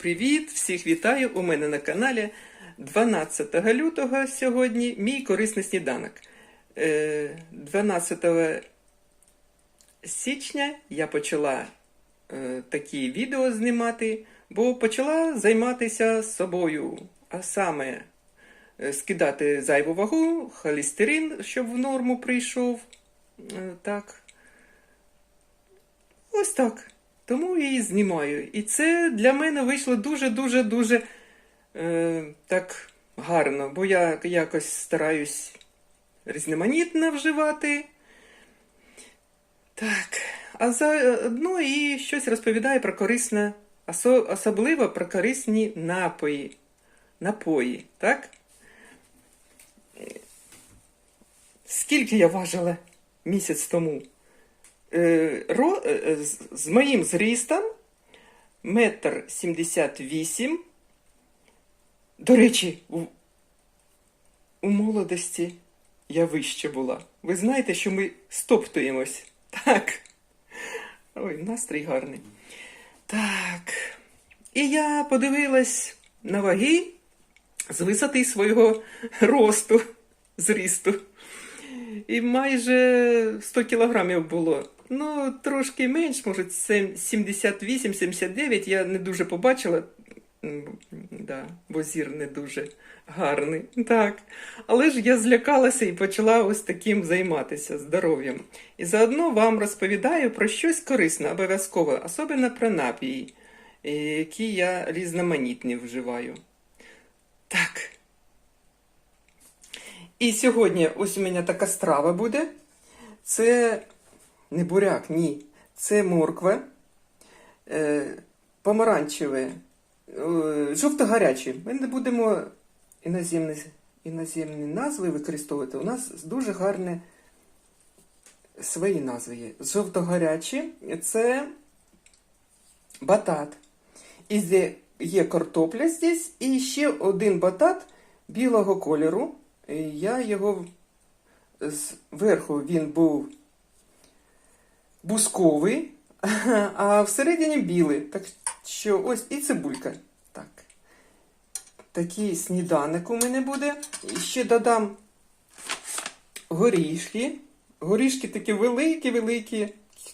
Привіт! Всіх вітаю! У мене на каналі 12 лютого сьогодні мій корисний сніданок. Е, 12 січня я почала е, такі відео знімати, бо почала займатися собою, а саме е, скидати зайву вагу, холестерин, щоб в норму прийшов. Е, Так. Ось так. Тому її знімаю. І це для мене вийшло дуже-дуже дуже е, так гарно, бо я якось стараюсь різноманітно вживати. Так. А заодно і щось розповідаю про корисне, особливо про корисні напої. Напої, так? Скільки я важила місяць тому? Е, е, з, з моїм зрістом метр сімдесят вісім. До речі, у, у молодості я вище була. Ви знаєте, що ми стоптуємось. Так. Ой, настрій гарний. Так. І я подивилась на ваги з висоти свого росту, зрісту. І майже 100 кілограмів було. Ну, трошки менш, може, 78-79. Я не дуже побачила. Да, бо зір не дуже гарний. Так. Але ж я злякалася і почала ось таким займатися здоров'ям. І заодно вам розповідаю про щось корисне, обов'язково, особливо про напії, е, які я різноманітні вживаю. Так. І сьогодні ось у мене така страва буде. Це не буряк, ні. Це морква, е, помаранчеве, е, жовто-гаряче. Ми не будемо іноземні, іноземні назви використовувати. У нас дуже гарні свої назви є. Жовто-гарячі це батат. І є картопля здесь, і ще один батат білого кольору. Я його зверху він був бусковий, а всередині білий. Так що ось і цибулька. Так. Такий сніданок у мене буде. І ще додам горішки. Горішки такі великі-великі,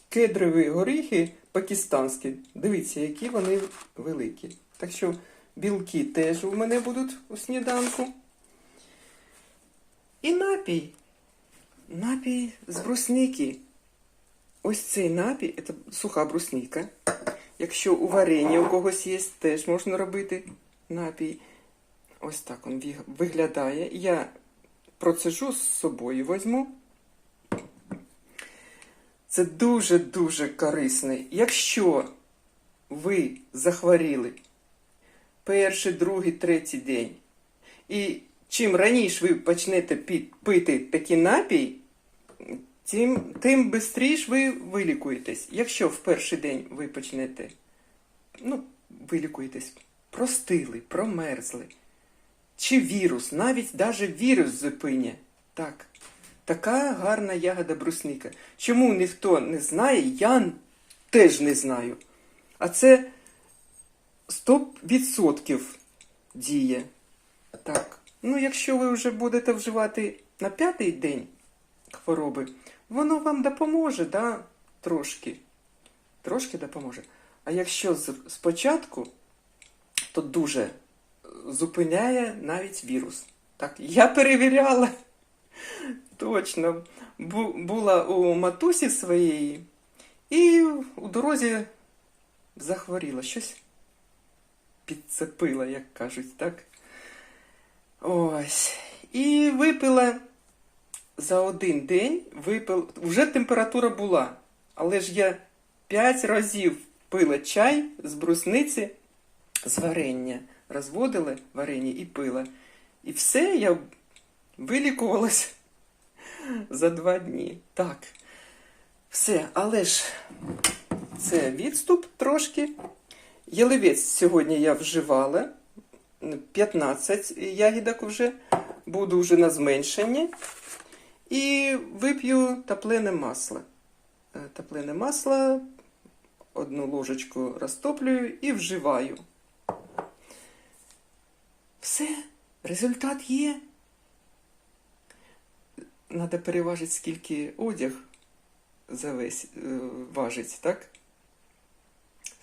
кедрові горіхи пакистанські. Дивіться, які вони великі. Так що білки теж у мене будуть у сніданку. І напій. Напій з брусники. Ось цей напій це суха брусника. Якщо у варенні у когось є, теж можна робити напій. Ось так він виглядає. Я процежу з собою возьму. Це дуже-дуже корисний. Якщо ви захворіли перший, другий, третій день, і чим раніше ви почнете пити такий напій, тим, тим швидше ви вилікуєтесь. Якщо в перший день ви почнете, ну, вилікуєтесь, простили, промерзли, чи вірус, навіть даже вірус зупиня. Так. Така гарна ягода брусника. Чому ніхто не знає, я теж не знаю. А це 100% діє. Так. Ну, якщо ви вже будете вживати на п'ятий день хвороби, воно вам допоможе, да? трошки. Трошки допоможе. А якщо спочатку, то дуже зупиняє навіть вірус. Так, я перевіряла. Точно. Бу- була у матусі своєї і у дорозі захворіла. Щось підцепила, як кажуть, так? Ось. І випила за один день, випила, вже температура була. Але ж я п'ять разів пила чай з брусниці з варення. Розводила варення і пила. І все, я вилікувалась за два дні. Так. Все, але ж це відступ трошки. Ялевець сьогодні я вживала. 15 ягідок вже. Буду вже на зменшенні. І вип'ю топлене масло. Е, Топлене масло, одну ложечку розтоплюю і вживаю. Все, результат є. Надо переважити, скільки одяг завесь е, важить, так?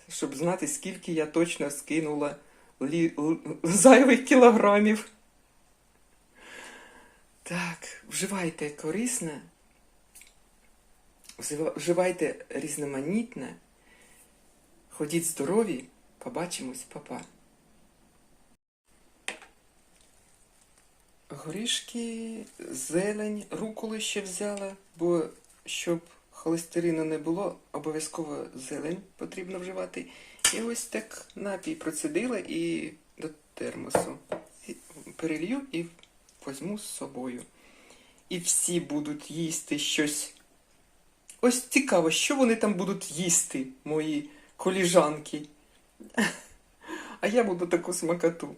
Щоб знати, скільки я точно скинула лі... зайвих кілограмів. Так, вживайте корисне, вживайте різноманітне, ходіть здорові, побачимось, папа. Горішки, зелень, руколи ще взяла, бо щоб холестерину не було, обов'язково зелень потрібно вживати. І ось так напій процедила і до термосу. Перелью і возьму з собою. І всі будуть їсти щось. Ось цікаво, що вони там будуть їсти, мої коліжанки. А я буду таку смакоту.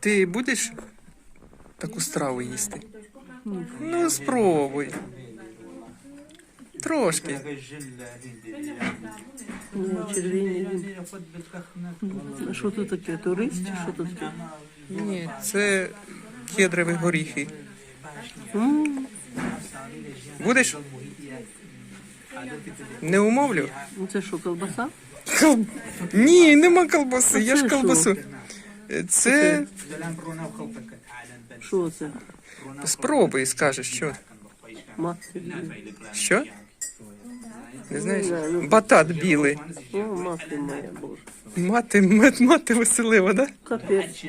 Ти будеш таку страву їсти? Ну, спробуй. Трошки. Ну, червіні. А що це таке? Турист? Що це таке? Ні, це кедрові горіхи. М, Будеш? Не умовлю? ну Це що, колбаса? Кол- Ні, нема колбаси, я ж колбасу. Це Що це? спробуй, скажеш, що? Що? Не знаєш? Батат білий. О, мати моя, боже. Мати, мати, мати веселива, да? Капець.